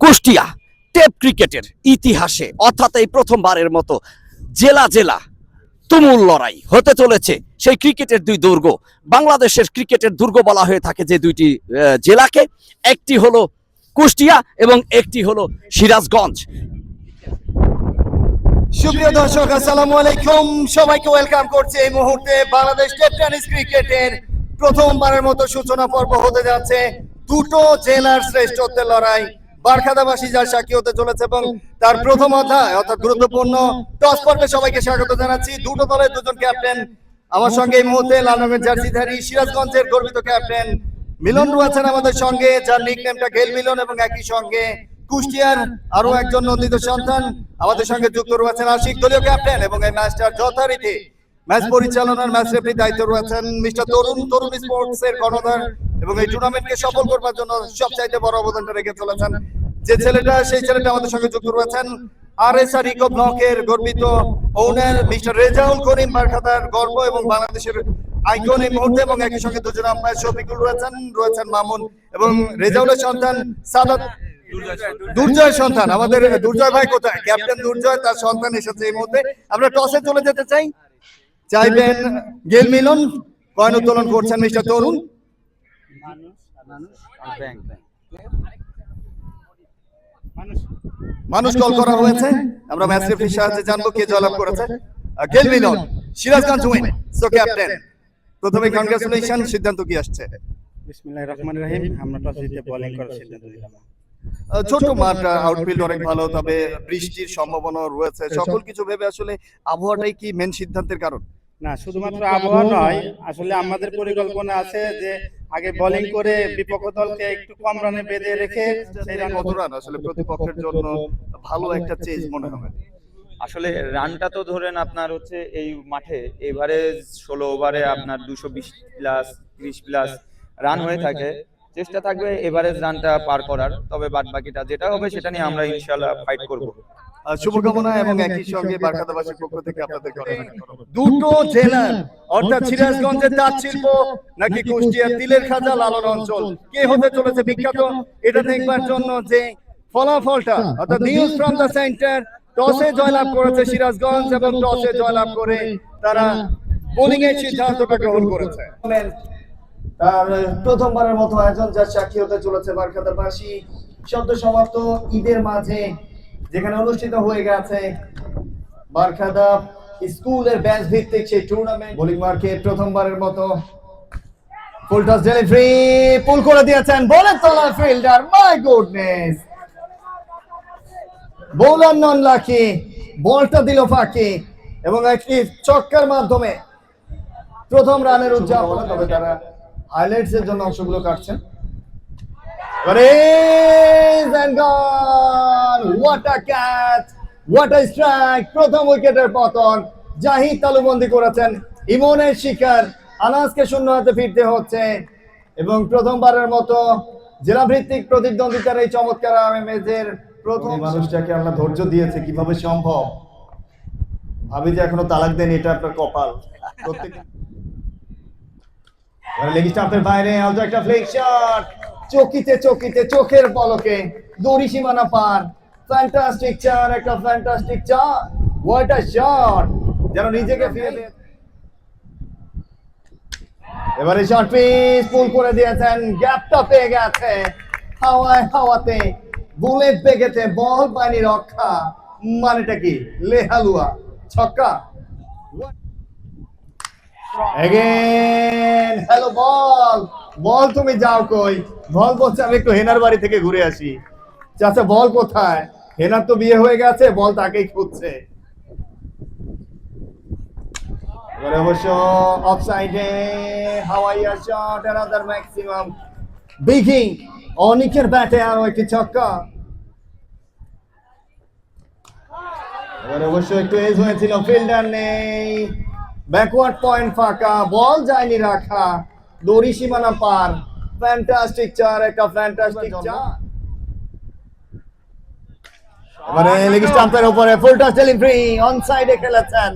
Kushtia tape ক্রিকেটের ইতিহাসে, অর্থাৎ এই প্রথমবারের মতো জেলা জেলা তুমুল লড়াই হতে চলেছে। সেই ক্রিকেটের দুই দুর্গ, বাংলাদেশের ক্রিকেটের দুর্গ বলা হয়ে থাকে যে দুইটি জেলাকে। একটি হলো কুষ্টিয়া এবং একটি হলো সিরাজগঞ্জ। সুপ্রিয় দর্শক, আসসালামু আলাইকুম। সবাইকে ওয়েলকাম করছে এই মুহূর্তে বাংলাদেশ টেপ টেনিস ক্রিকেটের প্রথমবারের মতো সূচনা পর্ব হতে যাচ্ছে দুটো জেলার শ্রেষ্ঠত্বের লড়াই। যার সাক্ষী হতে চলেছে এবং তার প্রথম অধ্যায় অর্থাৎ গুরুত্বপূর্ণ টস পর্বে সবাইকে স্বাগত জানাচ্ছি। দুটো দলের দুজন ক্যাপ্টেন আমার সঙ্গে এই মুহূর্তে লাল রঙের জার্সিধারী সিরাজগঞ্জের গর্বিত ক্যাপ্টেন মিলন রয়েছেন আমাদের সঙ্গে, যার নিক নেমটা গেল মিলন এবং একই সঙ্গে কুষ্টিয়ার আরও একজন নন্দিত সন্তান। আমাদের সঙ্গে যুক্ত রয়েছেন আশিক, দলীয় ক্যাপ্টেন এবং এই ম্যাচটার যথারীতি ম্যাচ পরিচালনার ম্যাচ রেফারি দায়িত্ব রয়েছেন মিস্টার তরুণ তরুণ স্পোর্টস এর কর্ণধার এবং এই টুর্নামেন্টকে সফল করবার জন্য সবচাইতে বড় অবদানটা রেখে চলেছেন। যে ছেলেটা, সেই ছেলেটা আমাদের সঙ্গে যুক্ত রয়েছেন। আর এস আর ইকো ব্লকের গর্বিত ওনার মিস্টার রেজাউল করিম বারখাতার গর্ব এবং বাংলাদেশের আইকন এই মুহূর্তে এবং একই সঙ্গে দুজন আম্পায়ার শফিকুল রয়েছেন রয়েছেন মামুন এবং রেজাউলের সন্তান সাদাত দুর্জয় সন্তান। আমাদের দুর্জয় ভাই কোথায়? ক্যাপ্টেন দুর্জয়, তার সন্তান এসেছে এই মুহূর্তে। আমরা টসে চলে যেতে চাই। চাইবেন গেল মিলন, কয়েন উত্তোলন করছেন মিস্টার তরুণ। মানুষ কল করা হয়েছে। আমরা ম্যাচ রেফারির সাহায্যে জানব কে জয়লাভ করেছে। গেল Milon. Sirajganj win so captain প্রথমে কংগ্রেচুলেশন সিদ্ধান্ত কি আসছে? বিসমিল্লাহির রহমানির রহিম আমরা টস জিতে বোলিং করার সিদ্ধান্ত নিলাম। ছোট মাঠ আউটফিল্ড অনেক ভালো তবে বৃষ্টির সম্ভাবনা রয়েছে। সকল কিছু ভেবে আসলে আবহাওয়াটাই কি মেন সিদ্ধান্তের কারণ? না শুধুমাত্র আবহাওয়া নয় আসলে আমাদের পরিকল্পনা আছে যে আগে বোলিং করে বিপক্ষ দলকে একটু কম রানে বেঁধে রেখে সেই রান কত রান আসলে প্রতিপক্ষের জন্য ভালো একটা চেঞ্জ মনে হবে। আসলে রানটা তো ধরেন আপনার হচ্ছে এই মাঠে এবারে ষোলো ওভারে আপনার দুশো বিশ প্লাস ত্রিশ প্লাস রান হয়ে থাকে। চেষ্টা থাকবে এভারেজ রানটা পার করার তবে বাদ বাকিটা যেটা হবে সেটা নিয়ে আমরা ইনশাল্লাহ ফাইট করব। শুভকামনা এবং একই সঙ্গে বারকাদাবাসীর পক্ষ থেকে দুটো জেলার অর্থাৎ সিরাজগঞ্জের তাঁত শিল্প নাকি কুষ্টিয়ার তিলের খাজা লালন অঞ্চল কে হতে চলেছে বিখ্যাত এটা দেখবার জন্য যে ফলাফলটা অর্থাৎ নিউজ ফ্রম দ্য সেন্টার টসে জয়লাভ করেছে সিরাজগঞ্জ এবং টসে জয়লাভ করে তারা বোলিং এর সিদ্ধান্তটা গ্রহণ করেছে। তার প্রথমবারের মতো আয়োজন যার সাক্ষী হতে চলেছে বারখাদাবাসী সদ্য সমাপ্ত ঈদের মাঝে যেখানে অনুষ্ঠিত হয়ে গেছে বারখাদা স্কুলের ব্যাচ ভিত্তিক সেই টুর্নামেন্ট বোলিং মার্কেট প্রথমবারের মতো। ফুল টস ডেলিভারি পুল করে দিয়েছেন বলের তলা fielder my goodness bowler non lucky বলটা দিল ফাঁকি এবং একটি চক্কার মাধ্যমে প্রথম রানের উদযাপন তবে তারা হাইলাইটস এর জন্য অংশগুলো কাটছেন। Raise and gone! What a catch! What a strike! প্রথম উইকেটের পতন জাহিদ তালুবন্দি করেছেন ইমনের শিকার আনাসকে শূন্য হাতে ফিরতে হচ্ছে এবং প্রথমবারের মতো জেলা ভিত্তিক প্রতিদ্বন্দ্বিতার এই চমৎকার ম্যাচের প্রথম মানুষটাকে আমরা ধৈর্য দিয়েছে কীভাবে সম্ভব ভাবি যে এখনও তালাক দেন এটা আপনার কপাল প্রত্যেক লেগ স্টাম্পের বাইরে আলতো একটা ফ্লিক শট চকিতে চকিতে চোখের পলকে দড়ি সীমানা পার। ফ্যান্টাস্টিক চার একটা ফ্যান্টাস্টিক চার। হোয়াট আ শট যেন নিজেকে ফিরে এবারে শট পিস পুল করে দিয়েছেন। গ্যাপটা পেয়ে গেছে। হাওয়ায় হাওয়াতে বুলেট বেগেছে বল পানি রক্ষা। মানেটা কি? লেহালুয়া। ছক্কা। এগেন হ্যালো বল বল তুমি যাও কই? বল বলছে, আমি একটু হেনার বাড়ি থেকে ঘুরে আসি। চাচা, বল কোথায়? হেনার তো বিয়ে হয়ে গেছে, বল তাকেই খুঁজছে। এবারে অবশ্য অফসাইডে হাওয়াইয়া শট অ্যানাদার ম্যাক্সিমাম বিগিং অনিকের ব্যাটে আরও একটি ছক্কা। এবারে অবশ্য একটু হয়েছিল ফিল্ডার নেই। ব্যাকওয়ার্ড পয়েন্ট ফাঁকা, বল যায়নি রাখা। দড়ি সীমানা পার। ফ্যান্টাস্টিক চার একটা ফ্যান্টাস্টিক চার। এবারে লেগ স্টাম্পের উপরে ফুল টাচ ডেলিভারি অন সাইডে খেলেছেন।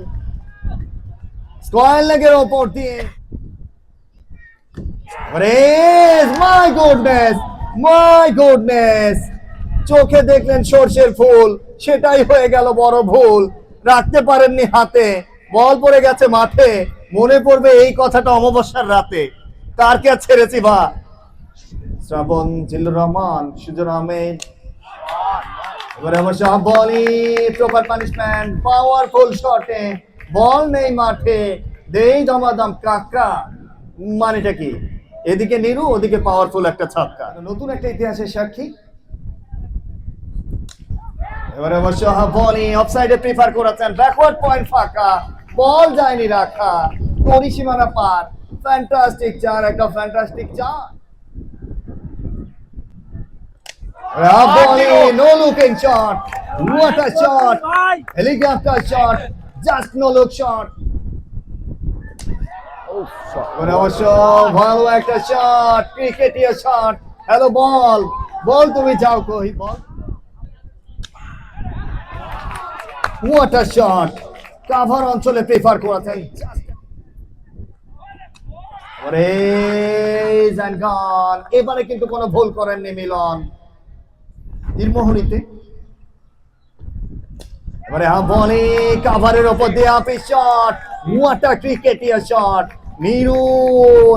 স্কোয়ার লেগের ওপর দিয়ে। এবারে মাই গুডনেস মাই গুডনেস চোখে দেখলেন সর্ষের ফুল সেটাই হয়ে গেল বড় ভুল। রাখতে পারেননি হাতে বল পড়ে গেছে মাঠে। মনে পড়বে এই কথাটা অমাবস্যার রাতে। তার কে ছেড়েছি বা? শ্রাবণ জিল্লুর রহমান সুজন আহমেদ এবারে অবশ্য বলি প্রপার পানিশমেন্ট পাওয়ারফুল শটে বল নেই মাঠে দেই দমাদম কাকা মানেটা কি? এদিকে নিরু ওদিকে পাওয়ারফুল একটা ছক্কা। নতুন একটা ইতিহাসের সাক্ষী। এবারে অবশ্য বলি অফসাইডে প্রিফার করেছেন। ব্যাকওয়ার্ড পয়েন্ট ফাঁকা বল যায়নি রাখা পরিসীমানা পার। ফ্যান্টাস্টিক চার একটা ফ্যান্টাস্টিক চার Raboni, no looking shot. What a shot. Helicopter shot. Just no look shot. এবারে অবশ্য ভালো একটা শট ক্রিকেটীয় শট হ্যালো বল বল তুমি যাও কই ball what a shot cover অঞ্চলে প্রেফার করেছেন. ওরে এবারে কিন্তু কোনো ভুল করেননি মিলন। নীলমোহনীতে এবারে বলে কাভারের ওপর দিয়ে shot what a ক্রিকেটীয় shot Niru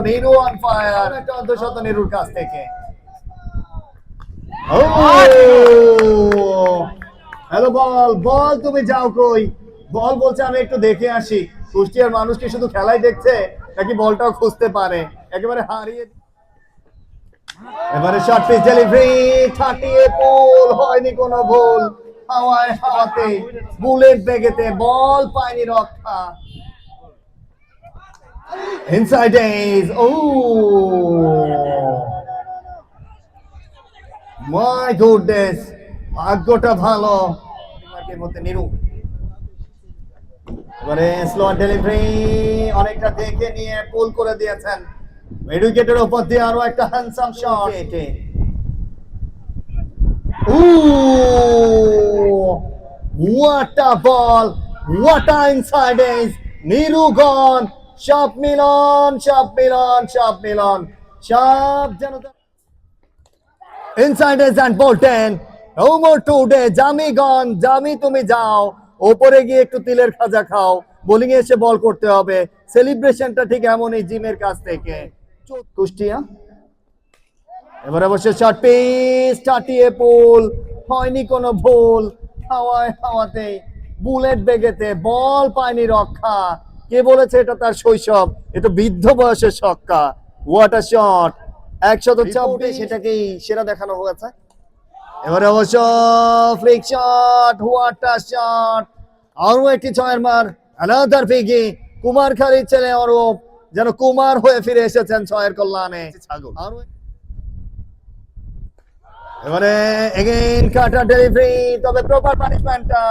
Niru on fire অর্ধশত নিরুর কাছ থেকে। হ্যালো বল বল তুমি যাও কই? বল বলছে আমি একটু দেখে আসি। কুষ্টিয়ার মানুষ কি শুধু খেলাই দেখছে? নাকি বলটাও খুঁজতে পারে। একেবারে হারিয়ে এবারে শর্ট পিচ ডেলিভারি থার্টিয়ে পুল হয়নি কোনো ভুল হাওয়ায় হাওয়াতে, বুলেট বেগেতে বল পায়নি রক্ষা। ইনসাইড এজ ও। মাই গুডনেস ভাগ্যটা ভালো। মধ্যে নিরু। এবারে স্লো ডেলিভারি অনেকটা দেখে নিয়ে পুল করে দিয়েছেন। উপর দিয়ে আরও একটা হ্যান্ডসাম শট এটে what a ball what a inside edge Niru gone সব মিলন সব মিলন সব মিলন সব যেন inside edge and bowled no more today Jami gone Jami তুমি যাও ওপরে গিয়ে একটু তিলের খাজা খাও বোলিং এ এসে বল করতে হবে। সেলিব্রেশনটা ঠিক এমনই জিমের কাছ থেকে। কুষ্টিয়া। এবার অবশ্য শর্ট পিস টাটিয়ে পুল হয়নি কোনো ভুল। হাওয়ায় হাওয়াতে বুলেট বেগেতে বল পায়নি রক্ষা। কে বলেছে এটা তার শৈশব? এটা বৃদ্ধ বয়সের ছক্কা। হোয়াট আ শট একশত চব্বিশ সেটাকেই সেরা দেখানো হয়েছে। এবারে অবশ্য ফ্লিক শট হোয়াট শট আরও একটি ছয়ের মার অ্যানাদার ফিগি কুমার খালির ছেলে অরূপ যেন কুমার হয়ে ফিরে এসেছেন ছয়ের কল্যাণে। এবারে এগেইন কাটা ডেলিভারি তবে প্রপার পানিশমেন্টটা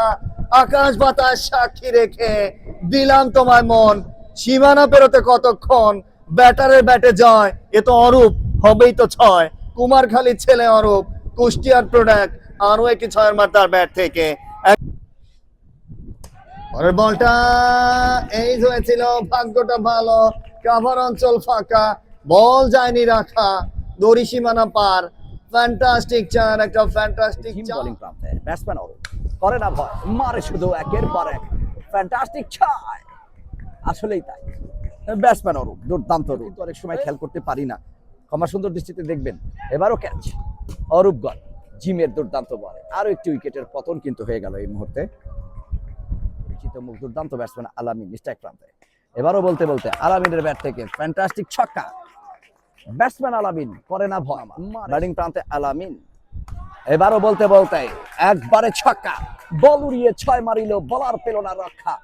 আকাশ বাতাস সাক্ষী রেখে দিলাম তোমায় মন। সীমানা পেরোতে কতক্ষণ ব্যাটারের ব্যাটে জয় এ তো অরূপ হবেই তো ছয়। কুমার খালির ছেলে অরূপ কুষ্টিয়ার প্রোডাক্ট আরও একটি ছয়ের মার তার ব্যাট থেকে। পরের বলটা এই হয়েছিল ভাগ্যটা ভালো কাভার অঞ্চল ফাঁকা বল যায়নি রাখা দড়ি সীমানা পার। ফ্যান্টাস্টিক চার একটা ফ্যান্টাস্টিক বোলিং প্রান্তে ব্যাটসম্যান অরূপ। করে না ভয় মারে শুধু একের পর এক। ফ্যান্টাস্টিক ছয়। আসলেই তাই। ব্যাটসম্যান অরূপ দুর্দান্ত কিন্তু অনেক সময় খেয়াল করতে পারি না। ক্ষমা সুন্দর দৃষ্টিতে দেখবেন। এবারও ক্যাচ অরূপগণ জিমের দুর্দান্ত বলে। আরও একটি উইকেটের পতন কিন্তু হয়ে গেল এই মুহূর্তে। পরিচিত মুখ দুর্দান্ত ব্যাটসম্যান আলামিন স্ট্রাইক প্রান্তে এবারও বলতে বলতে আলামিনের ব্যাট থেকে ফ্যান্টাস্টিক ছক্কা। ব্যাটসম্যান আলামিন করে না ভয় ব্যাটিং প্রান্তে আলামিন। এবারও বলতে বলতে একবারে ছক্কা। বল উড়িয়ে ছয় মারিল বলার পেল না রক্ষা।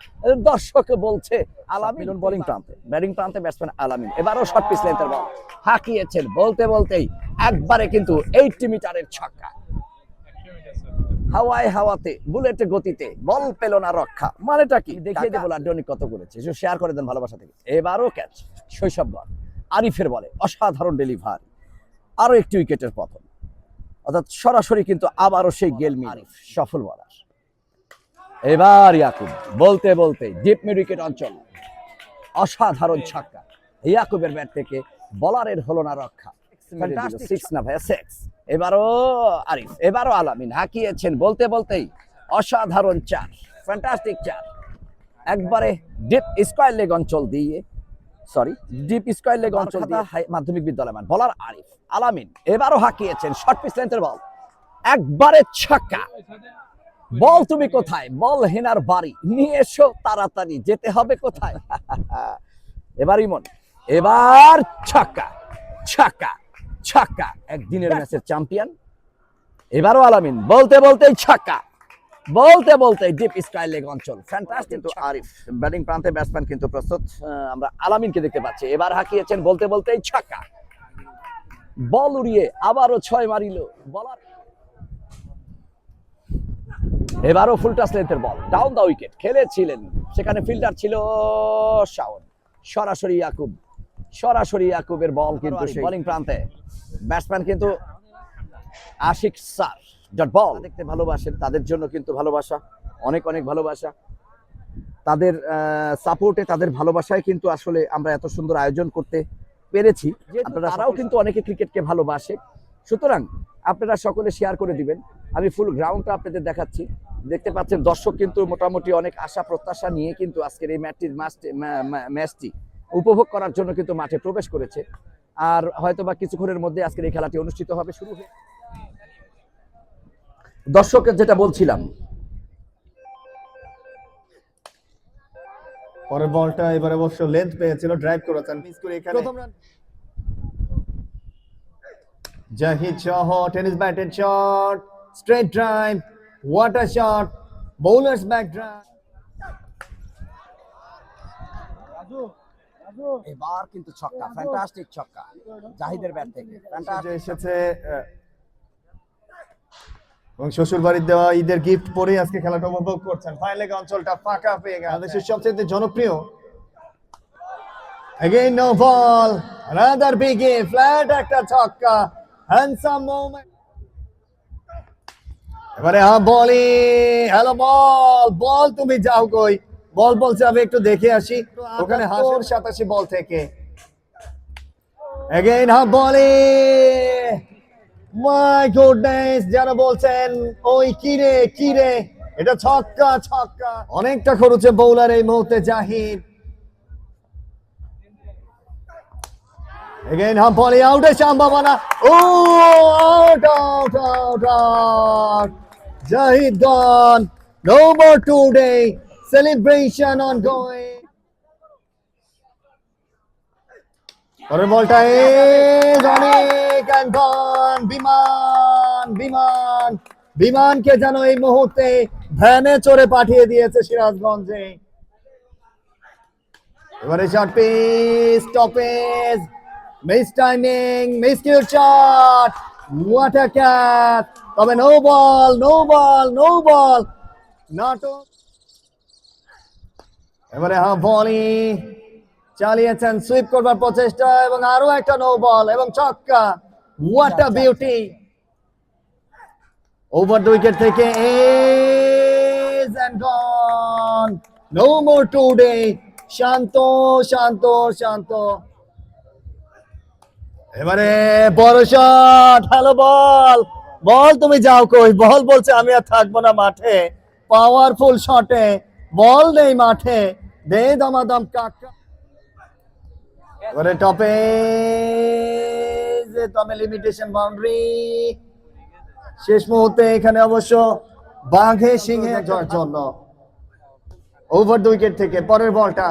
দর্শক বলছে আলামিন বোলিং প্রান্তে। ব্যাটিং প্রান্তে ব্যাটসম্যান আলামিন। এবারও শর্ট পিস লেন্থের বল হাঁকিয়েছেন বলতে বলতেই একবারে কিন্তু এইটটি মিটারের ছক্কা। হাওয়ায় হাওয়াতে বুলেটে গতিতে বল পেল না রক্ষা। মানেটা কি? দেখিয়ে দেবো লাড্ডনি কত করেছে শেয়ার করে দেন ভালোবাসা থেকে। এবারও ক্যাচ শৈশব বল। আরিফের বলে অসাধারণ ডেলিভারি আরও একটি উইকেটের পতন। অর্থাৎ সরাসরি কিন্তু আবারও সেই গেল আরিফ সফল বলার। এবার ইয়াকুব বলতে বলতে ডিপ মিড অঞ্চল। অসাধারণ ছক্কা। ইয়াকুবের ব্যাট থেকে বলারের হলো না রক্ষা। সিক্স না ভাইয়া সিক্স এবারও আরিফ এবারও আলামিন হাঁকিয়েছেন বলতে বলতেই। অসাধারণ চার ফ্যান্টাস্টিক চার। একবারে ডিপ স্কয়ার লেগ অঞ্চল দিয়ে সরি ডিপ স্কয়ার লেগ অঞ্চল দিয়ে মাধ্যমিক বিদ্যালয় মান বলার আরিফ আলামিন এবারও হাঁকিয়েছেন শর্ট পিস লেন্থের বল একবারে ছক্কা। বল তুমি কোথায়? বল হেনার বাড়ি। নিয়ে এসো তাড়াতাড়ি যেতে হবে কোথায়? এবার ইমন এবার ছক্কা। ছক্কা ছক্কা। একদিনের ম্যাচের চ্যাম্পিয়ন এবারও আলামিন বলতে বলতেই ছক্কা। বলতে বলতে ডিপ স্কাই লেগ অঞ্চল। ফ্যান্টাস্টিক কিন্তু আরিফ ব্যাটিং প্রান্তে ব্যাটসম্যান কিন্তু প্রস্তুত। আমরা আলামিনকে দেখতে পাচ্ছি। এবার হাঁকিয়েছেন বলতে বলতেই ছক্কা। বল উড়িয়ে আবারও ছয় মারিল। বলার এবারও ফুল টাচ লেন্থের বল। ডাউন দা উইকেট খেলেছিলেন। সেখানে ফিল্ডার ছিল শাওন সরাসরি ইয়াকুব। সরাসরি ইয়াকুবের বল কিন্তু বোলিং প্রান্তে। ব্যাটসম্যান কিন্তু আশিক স্যার। ডট বল দেখতে ভালোবাসেন তাদের জন্য কিন্তু ভালোবাসা অনেক অনেক ভালোবাসা। তাদের সাপোর্টে তাদের ভালোবাসায় কিন্তু আসলে আমরা এত সুন্দর আয়োজন করতে পেরেছি। তারাও কিন্তু অনেকে ক্রিকেটকে ভালোবাসে। সুতরাং আপনারা সকলে শেয়ার করে দিবেন। আমি ফুল গ্রাউন্ডটা আপনাদের দেখাচ্ছি। দেখতে পাচ্ছেন দর্শক কিন্তু মোটামুটি অনেক আশা প্রত্যাশা নিয়ে কিন্তু আজকের এই ম্যাচটি ম্যাচটি উপভোগ করার জন্য কিন্তু মাঠে প্রবেশ করেছে। আর হয়তোবা কিছুক্ষণের মধ্যে আজকের এই খেলাটি অনুষ্ঠিত হবে শুরু হয়ে দর্শকের যেটা বলছিলাম। পরের বলটা এবারে অবশ্য লেন্থ পেয়েছিল ড্রাইভ করেছেন। মিস করে এখানে। প্রথম run Jahid Shah tennis batted shot straight drive what a shot bowler's back drive এবার কিন্তু ছক্কা ফ্যান্টাস্টিক ছক্কা জাহিদের ব্যাট থেকে। এসেছে এবং শ্বশুর বাড়ির দেওয়া ঈদের গিফট আজকে খেলাটা উপভোগ করছেন অঞ্চলটা ফাঁকা পেয়ে বাংলাদেশের সবচেয়ে জনপ্রিয় Again no ball. Another big hit. Flat একটা ছক্কা. Handsome moment. এবারে হ্যাঁ বলি হ্যালো বল বল তুমি যাও কই বল বলছে, আমি একটু দেখে আসি ওখানে হাসুর সাতাশি বল থেকে এগেইন হ্যাঁ বলি মাই গুডনেস যারা বলছেন, ওই কিরে কিরে এটা ছক্কা ছক্কা। অনেকটা খরচে বোলার এই মুহূর্তে জাহিদ। এগেইন হাম বলি আউটের সম্ভাবনা ও out out out out Jahid gone no more today celebration on going পরের বলটা ইজ অনেক and বিমান বিমান, বিমানকে যেন এই মুহূর্তে ভ্যানে চড়ে পাঠিয়ে দিয়েছে সিরাজগঞ্জে। এবারে শট পিস stoppage miss timing miss cue shot what a catch তবে no ball no ball no ball নাটক। এবারে হ্যাঁ বলি চালিয়েছেন সুইপ করবার প্রচেষ্টা এবং আরও একটা নো বল এবং ছক্কা। What a beauty over wicket থেকে is and gone. No more today Shanto Shanto Shanto. এবারে বড় শট হ্যালো বল বল তুমি যাও কই? বল বলছে, আমি আর থাকব না মাঠে। পাওয়ারফুল শটে বল নেই মাঠে। দে দমাদম কাকা এবারে টপে তবে লিমিটেশন বাউন্ডারি শেষ মুহূর্তে এখানে অবশ্য বাঘে সিংহে জন্য ওভার দ্য উইকেট থেকে পরের বলটা।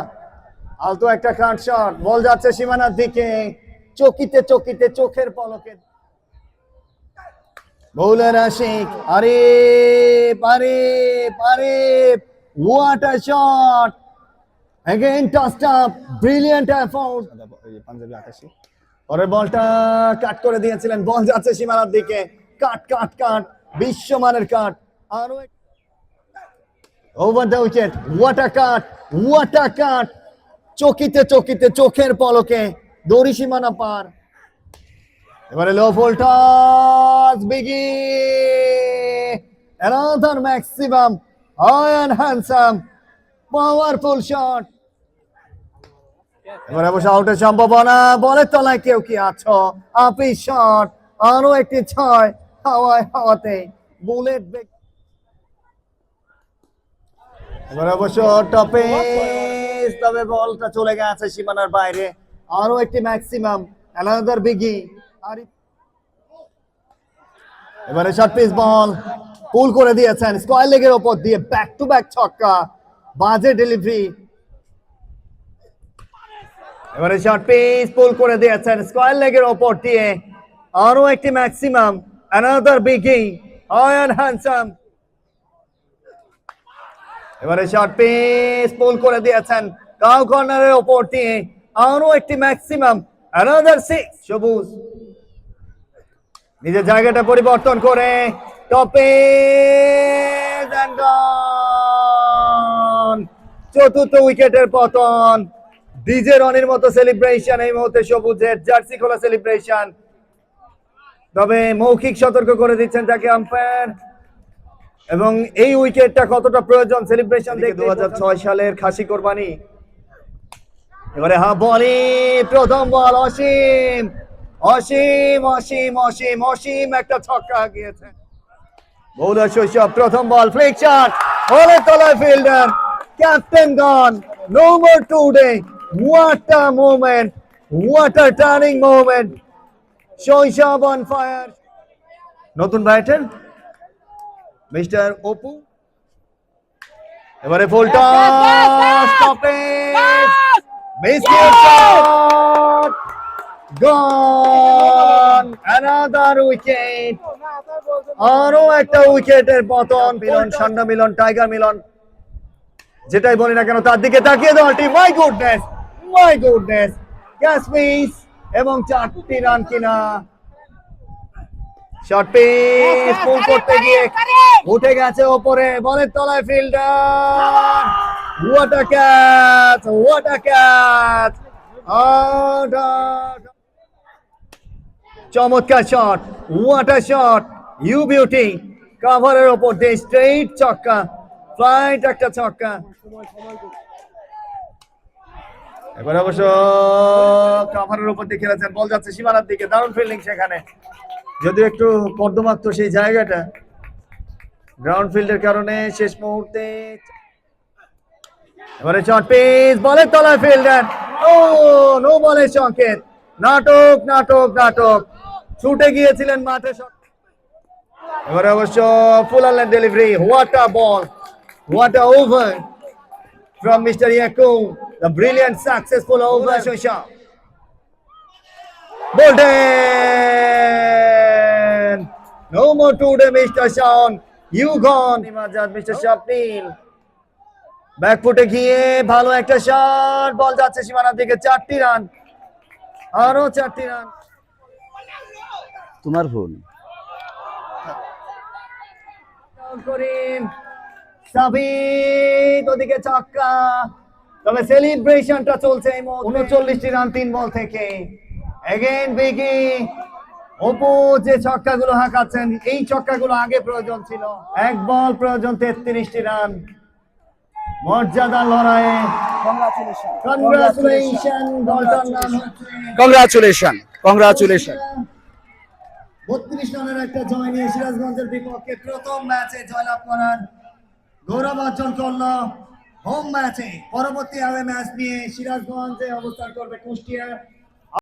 আলতো একটা কাট শট বল যাচ্ছে সীমানার দিকে। চকিতে চকিতে, চোখের পলকে। বৌলার আশিক আরে পারে পারে what a shot Again up, brilliant effort. Punjabi পরের বলটা কাট করে দিয়েছিলেন। বল যাচ্ছে সীমানার দিকে। কাট কাট কাট। বিশ্বমানের কাট। আরও over the wicket what a cut what a cut চকিতে চকিতে চোখের পলকে। দড়ি সীমানা পার। এবারে low full toss biggie maximum. High and handsome. Powerful shot এবার অবশ্য আউটের সম্ভাবনা। বলের তলায় কেউ কি আছো? আপি শট আরও একটি ছয় হাওয়ায় হাওয়াতে বুলেট এবার অবশ্য টপে। তবে বলটা চলে গেছে সীমানার বাইরে। আরও একটি ম্যাক্সিমাম অ্যানাদার বিগি আর এবারে শর্ট পিস বল পুল করে দিয়েছেন। স্কয়ার লেগের ওপর দিয়ে ব্যাক টু ব্যাক ছক্কা। বাজে ডেলিভারি এবারে শর্ট পিস পুল করে দিয়েছেন স্কয়ার লেগের ওপর দিয়ে। আরও একটি ম্যাক্সিমাম অ্যানাদার বিগি আয়ন হ্যান্ডসাম এবারে শর্ট পিস পুল করে দিয়েছেন কাউ কর্নারের ওপর দিয়ে। আরও একটি ম্যাক্সিমাম অ্যানাদার সিক্স সবুজ। নিজের জায়গাটা পরিবর্তন করে টপে চতুর্থ উইকেটের পতন। ডিজে রনির মতো সেলিব্রেশন এই মুহূর্তে সবুজের জার্সি খোলা সেলিব্রেশন তবে মৌখিক সতর্ক করে দিচ্ছেন তাকে আম্পায়ার। এবং এই উইকেটটা কতটা প্রয়োজন সেলিব্রেশন দেখে দু সালের খাসি কোরবানি। এবারে হ্যাঁ বলি প্রথম বল অসীম। অসীম অসীম অসীম অসীম একটা ছক্কা গিয়েছে বহুদা শৈশব প্রথম বল ফ্লিক শট বলে তলায় fielder captain gone no more today what a moment what a turning moment Shoishab on fire নতুন ব্যাটার মিস্টার অপু? এবারে full toss stoppage missing shot gone another wicket আরও একটা উইকেটের পতন। মিলন সান্ডা মিলন টাইগার মিলন। যেটাই বলি না কেন, তার দিকে তাকিয়ে দলটি my goodness my goodness catch miss এবং চারটি রান কিনা শর্ট পিচ পুল করতে গিয়ে উঠে গেছে ওপরে বলের তলায় fielder what a catch what a catch চমৎকার shot what a shot you beauty কাভারের ওপর দিয়ে স্ট্রেইট ছক্কা ফ্লাইট একটা ছক্কা। এবার অবশ্য কাভারের উপর দিয়ে খেলেছেন। বল যাচ্ছে সীমানার দিকে দারুণ ফিল্ডিং সেখানে। যদিও একটু কর্দমাক্ত সেই জায়গাটা গ্রাউন্ড ফিল্ডের কারণে শেষ মুহূর্তে এবারে শর্ট পিচ বলের তলায় ফিল্ডার ও নো বলের সংকেত। নাটক নাটক নাটক। ছুটে গিয়েছিলেন মাঠে শট এবারে অবশ্য ফুল আনলেন delivery what a ball what a over from Mr. Yakub, the brilliant, successful over Shosha. Bolden! No more today, Mr. Sean. You gone. Imajad, Mr. Shapnil. ব্যাকফুটে গিয়ে ভালো একটা শট বল যাচ্ছে সীমানার দিকে চারটি রান আরও চারটি রান তোমার ভুল করিম সাবিত ওদিকে ছক্কা তবে সেলিব্রেশনটা চলছে এই মুহূর্তে। উনচল্লিশটি রান তিন বল থেকে। এগেন বিগি অপু যে ছক্কাগুলো হাঁকাচ্ছেন এই ছক্কাগুলো আগে প্রয়োজন ছিল। এক বল প্রয়োজন তেত্রিশটি রান। মর্যাদা লড়াইয়ে। কংগ্রাচুলেশন দলটার নাম হচ্ছে কংগ্রাচুলেশন কংগ্রাচুলেশন বত্রিশ রানের একটা জয় নিয়ে সিরাজগঞ্জের বিপক্ষে প্রথম ম্যাচে জয়লাভ করার গৌরব অর্জন করল হোম ম্যাচে পরবর্তী আগে ম্যাচ নিয়ে সিরাজগঞ্জে অবস্থান করবে কুষ্টিয়া।